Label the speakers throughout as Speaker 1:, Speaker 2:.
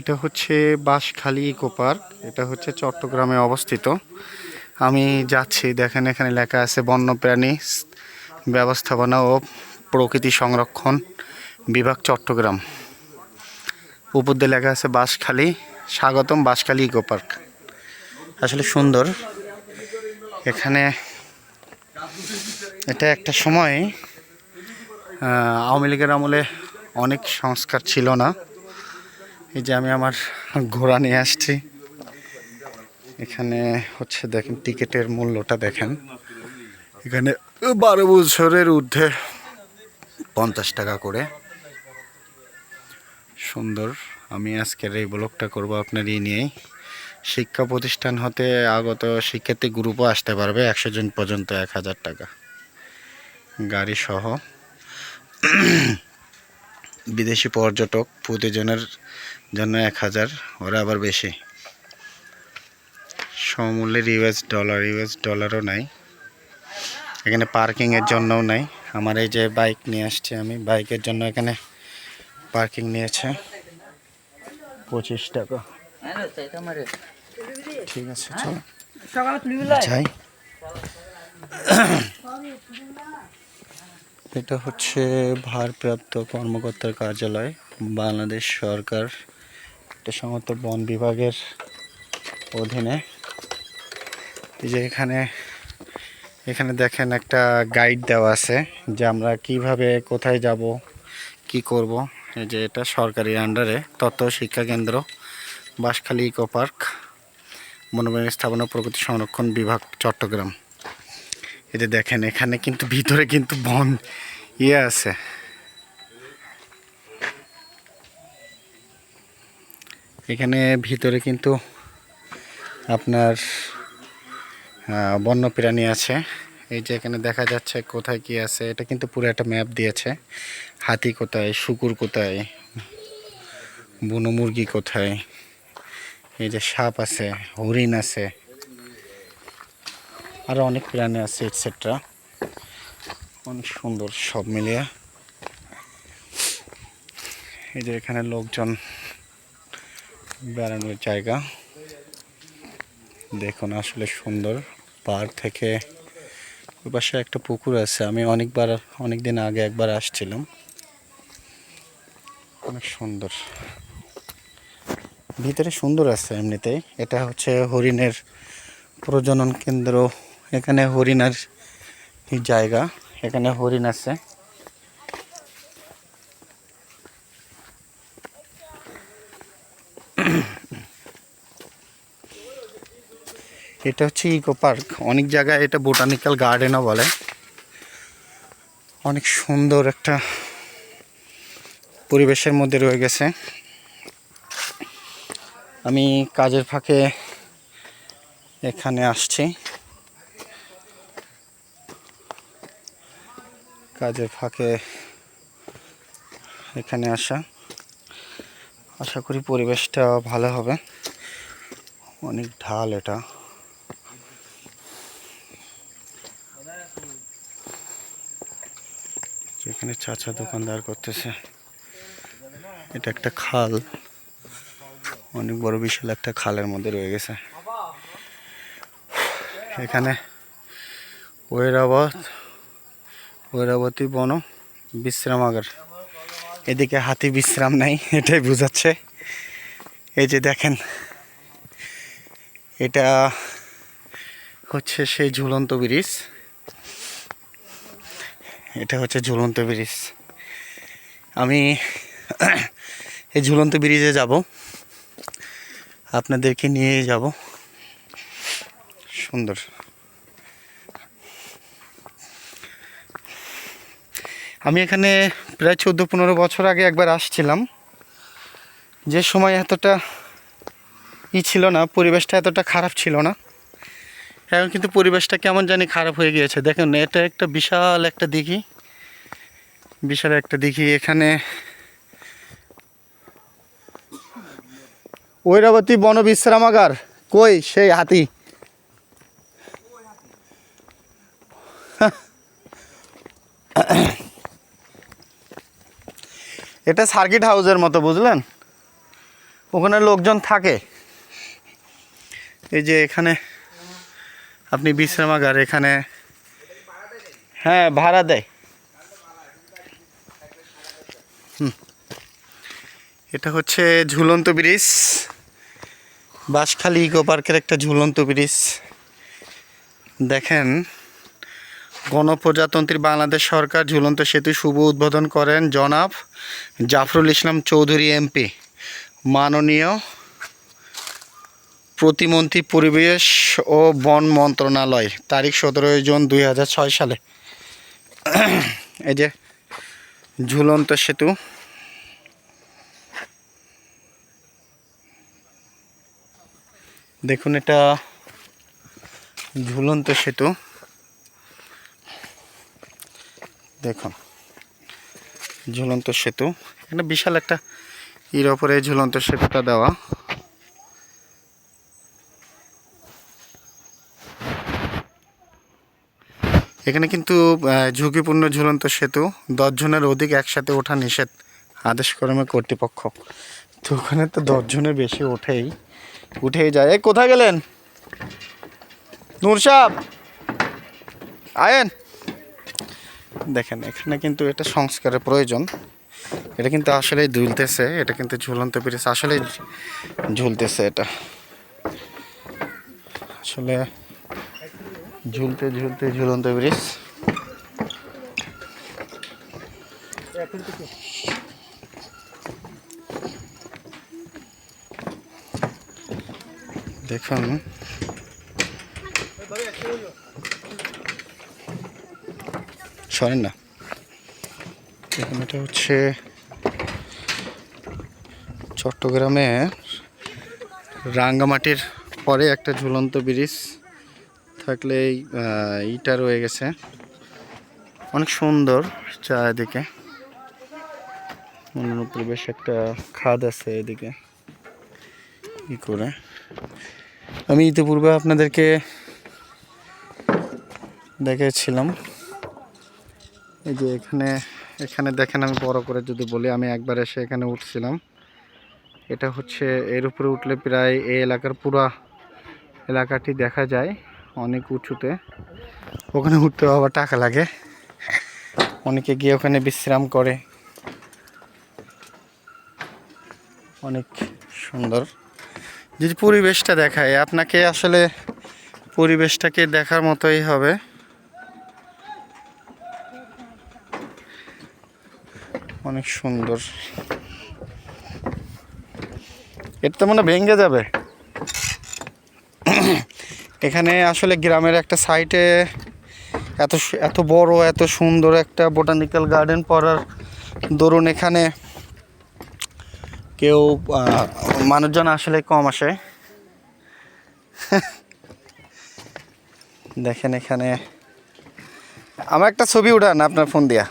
Speaker 1: এটা হচ্ছে Banshkhali eco park এটা হচ্ছে চট্টগ্রামে অবস্থিত। আমি যাচ্ছি, দেখেন এখানে লেখা আছে, বন্যপ্রাণী ব্যবস্থাপনা ও প্রকৃতি সংরক্ষণ বিভাগ চট্টগ্রাম। উপর দিয়ে লেখা আছে বাঁশখালী, স্বাগতম বাঁশখালী ইকো পার্ক আসলে সুন্দর। এখানে এটা একটা সময় আওয়ামী লীগের আমলে অনেক সংস্কার ছিল না। এই যে আমি আমার ঘোড়া নিয়ে আসছি। এখানে হচ্ছে দেখেন, টিকিটের মূল্যটা দেখেন। এখানে বারো বছরের ঊর্ধ্বে পঞ্চাশ টাকা করে। সুন্দর, আমি আজকের এই ব্লগটা করব আপনার এই নিয়েই। শিক্ষা প্রতিষ্ঠান হতে আগত শিক্ষার্থী গ্রুপও আসতে পারবে, একশো জন পর্যন্ত এক হাজার টাকা। গাড়ি সহ। বিদেশি পর্যটক প্রতিজনের জন্য এক হাজার ওরা আবার বেশি। সমূল্যের ইউএস ডলার ইউএস ডলারও নাই। এখানে পার্কিংয়ের জন্যও নাই। আমার এই যে বাইক নিয়ে আসছি আমি বাইকের জন্য এখানে পার্কিং নিয়েছে। পঁচিশ টাকা। ঠিক আছে চলো। যাই। এটা হচ্ছে ভারপ্রাপ্ত কর্মকর্তার কার্যালয়, বাংলাদেশ সরকার এটা সম্ভবত বন বিভাগের অধীনে। এই যে এখানে এখানে দেখেন একটা গাইড দেওয়া আছে যে আমরা কীভাবে কোথায় যাব, কি করব। এই যে এটা সরকারি আন্ডারে তত্ত্ব শিক্ষা কেন্দ্র, বাঁশখালী ইকো পার্ক বনবাণী স্থাপনা প্রকৃতি সংরক্ষণ বিভাগ, চট্টগ্রাম। এতে দেখেন, এখানে কিন্তু ভিতরে কিন্তু বন ইয়ে আছে। এখানে ভিতরে কিন্তু আপনার বন্য প্রাণী আছে। এই যে এখানে দেখা যাচ্ছে কোথায় কি আছে, এটা কিন্তু পুরো একটা ম্যাপ দিয়েছে। হাতি কোথায়, শুকুর কোথায় বুনো মুরগি কোথায়, এই যে সাপ আছে, হরিণ আছে। আরও অনেক প্রাণী আছে এটসেট্রা অনেক সুন্দর সব মিলিয়ে। এই যে এখানে লোকজন বেড়ানোর জায়গা। দেখুন, আসলে সুন্দর। পার্ক থেকে ওই পাশে একটা পুকুর আছে। আমি অনেকবার অনেক দিন আগে একবার আসছিলাম। অনেক সুন্দর। ভিতরে সুন্দর আছে এমনিতেই। এটা হচ্ছে হরিণের প্রজনন কেন্দ্র। এখানে হরিণার জায়গা, এখানে হরিণ আছে। এটা হচ্ছে ইকো পার্ক অনেক জায়গায় এটা বোটানিক্যাল গার্ডেনও বলে। অনেক সুন্দর একটা পরিবেশের মধ্যে রয়ে গেছে। আমি কাজের ফাঁকে এখানে আসছি। কাজের ফাঁকে এখানে আসা। আশা করি পরিবেশটা ভালো হবে। অনেক ঢাল এটা। এখানে চাচা দোকানদার করতেছে, এটা একটা খাল। অনেক বড় বিশাল একটা খালের মধ্যে রয়ে গেছে। এখানে ওয়েরাবাদ ওয়েরাবতী বন, বিশ্রামাগার। এদিকে হাতি বিশ্রাম নাই, এটাই বোঝাচ্ছে। এই যে দেখেন, এটা হচ্ছে সেই ঝুলন্ত ব্রিজ। এটা হচ্ছে ঝুলন্ত ব্রিজ। আমি এই ঝুলন্ত ব্রিজে যাব। আপনাদেরকে নিয়ে যাব। সুন্দর। আমি এখানে প্রায় চোদ্দ পনেরো বছর আগে একবার আসছিলাম। যে সময় এতটা ই ছিল না, পরিবেশটা এতটা খারাপ ছিল না। এখন কিন্তু পরিবেশটা কেমন জানি খারাপ হয়ে গিয়েছে। দেখুন, এটা একটা বিশাল একটা দিঘি। বিশাল একটা দিঘি। এখানে ঐরাবতী বন বিশ্রামাগার কই সেই হাতি? এটা সার্কিট হাউসের মতো, বুঝলেন? ওখানে লোকজন থাকে। এই যে এখানে আপনি বিশ্রামাগার এখানে হ্যাঁ ভাড়া দেয়। হুম। এটা হচ্ছে ঝুলন্ত ব্রিজ। বাঁশখালী ইকো পার্কের একটা ঝুলন্ত ব্রিজ। দেখেন গণপ্রজাতন্ত্রী বাংলাদেশ সরকার ঝুলন্ত সেতু শুভ উদ্বোধন করেন জনাব জাফরুল ইসলাম চৌধুরী এমপি। মাননীয় প্রতিমন্ত্রী পরিবেশ ও বন মন্ত্রণালয় তারিখ সতেরোই জুন দুই হাজার ছয় সালে। এই যে ঝুলন্ত সেতু। দেখুন এটা ঝুলন্ত সেতু। দেখুন, ঝুলন্ত সেতু। এখানে বিশাল একটা ইর ওপরে ঝুলন্ত সেতুটা দেওয়া। এখানে কিন্তু ঝুঁকিপূর্ণ ঝুলন্ত সেতু। দশজনের অধিক একসাথে ওঠা নিষেধ আদেশ কর্মে কর্তৃপক্ষ। তো ওখানে তো দশজনের বেশি ওঠেই, উঠেই যায়। এ কোথায় গেলেন? নূর সাহ আয়েন! দেখেন, এখানে কিন্তু এটা সংস্কারের প্রয়োজন। এটা কিন্তু আসলেই ঝুলতেছে এটা কিন্তু ঝুলন্ত ব্রিজ, আসলেই ঝুলতেছে এটা। আসলে ঝুলতে ঝুলতে ঝুলন্ত ব্রিজ। দেখুন। সরেন না। দেখুন, এটা হচ্ছে চট্টগ্রামে রাঙ্গামাটির পরে একটা ঝুলন্ত ব্রিজ। থাকলে এই ইটা রয়ে গেছে। অনেক সুন্দর চারিদিকে। অন্য পরিবেশ একটা খাদ আছে এদিকে। ই করে। আমি ইতিপূর্বে আপনাদেরকে দেখেছিলাম এই যে এখানে এখানে দেখেন আমি বড় করে যদি বলি, আমি একবার এসে এখানে উঠছিলাম। এটা হচ্ছে, এর উপরে উঠলে প্রায় এই এলাকার পুরা এলাকাটি দেখা যায় অনেক উঁচুতে। ওখানে উঠতে আবার টাকা লাগে। অনেকে গিয়ে ওখানে বিশ্রাম করে। অনেক সুন্দর। যদি পরিবেশটা দেখায়, আপনাকে আসলে পরিবেশটাকে দেখার মতোই হবে। অনেক সুন্দর। এটা তো মনে ভেঙে যাবে। এখানে আসলে গ্রামের একটা সাইটে এত এত বড়, এত সুন্দর একটা বোটানিক্যাল গার্ডেন পড়ার দরুন এখানে কেউ মানুষজন আসলে কম আসে। দেখেন এখানে। আমার একটা ছবি উঠান আপনার ফোন দিয়া।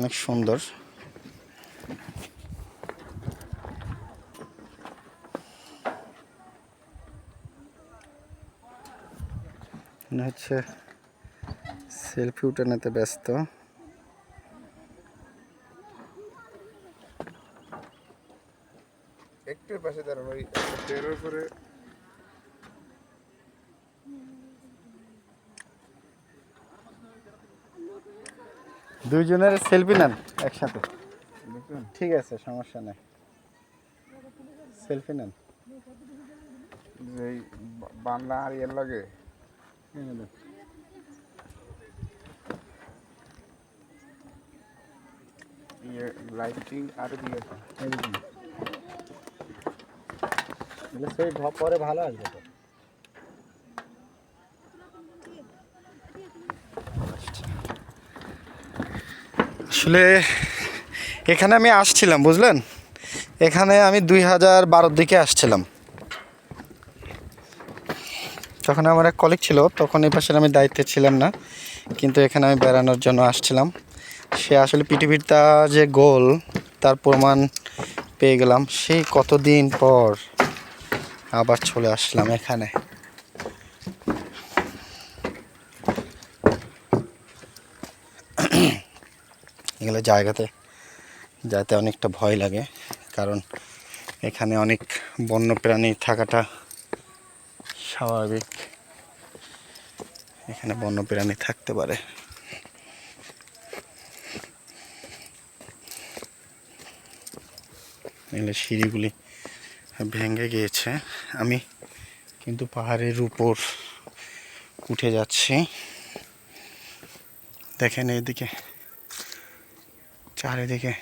Speaker 1: অনেক সুন্দর। হচ্ছে সেলফি উঠানোতে ব্যস্ত।
Speaker 2: একটু পাশে দাঁড়ানো ওই পরে
Speaker 1: দুইজনের সেলফি নেন একসাথে। ঠিক আছে সমস্যা নেই। সেলফি নেন।
Speaker 2: বাংলা আর এর লাগে লাইটিং আর দিয়েছে
Speaker 1: পরে ভালো আসবে তো। আসলে এখানে আমি আসছিলাম, বুঝলেন? এখানে আমি দুই হাজার বারোর দিকে আসছিলাম। তখন আমার এক কলিগ ছিল, তখন এই পাশের আমি দায়িত্বে ছিলাম না, কিন্তু এখানে আমি বেড়ানোর জন্য আসছিলাম। সে আসলে পৃথিবীর তা যে গোল, তার প্রমাণ পেয়ে গেলাম। সেই কতদিন পর আবার চলে আসলাম এখানে। এগুলো জায়গাতে যাতে অনেকটা ভয় লাগে, কারণ এখানে অনেক বন্য প্রাণী থাকাটা স্বাভাবিক। এখানে বন্য প্রাণী থাকতে পারে। এগুলো সিঁড়িগুলি ভেঙে গিয়েছে। আমি কিন্তু পাহাড়ের উপর উঠে যাচ্ছি। দেখেন এইদিকে। চারিদিকে।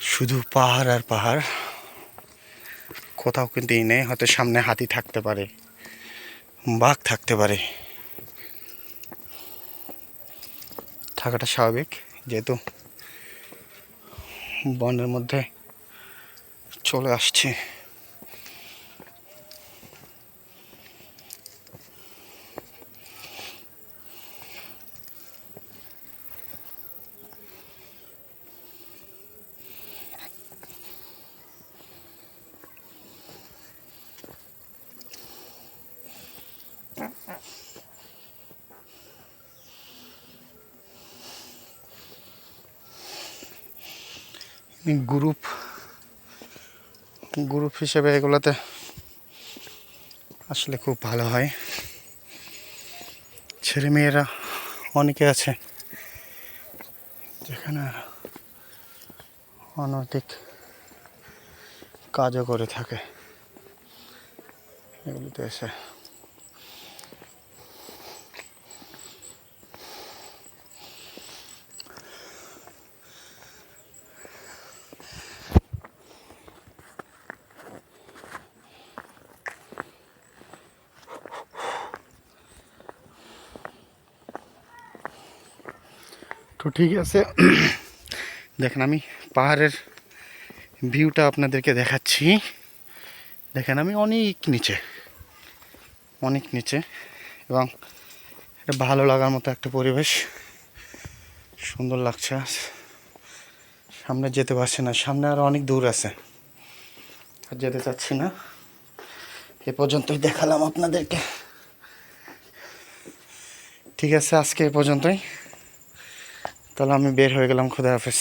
Speaker 1: শুধু পাহাড় আর পাহাড়। কোথাও কিন্তু নেই, হয়তো সামনে হাতি থাকতে পারে, বাঘ থাকতে পারে। থাকাটা স্বাভাবিক, যেহেতু বনের মধ্যে চলে আসছে। গ্রুপ গ্রুপ হিসেবে এগুলোতে আসলে খুব ভালো হয়। ছেলে মেয়েরা অনেকে আছে যেখানে অনৈতিক কাজও করে থাকে। এগুলিতে এসে ঠিক আছে। দেখেন আমি পাহাড়ের ভিউটা আপনাদেরকে দেখাচ্ছি। দেখেন আমি অনেক নিচে অনেক নিচে এবং এটা ভালো লাগার মতো একটা পরিবেশ। সুন্দর লাগছে। সামনে যেতে পারছি না, সামনে আরও অনেক দূর আছে। আর যেতে চাচ্ছি না। এ পর্যন্তই দেখালাম আপনাদেরকে। ঠিক আছে, আজকে এ পর্যন্তই। তাহলে আমি বের হয়ে গেলাম খুদা হাফেজ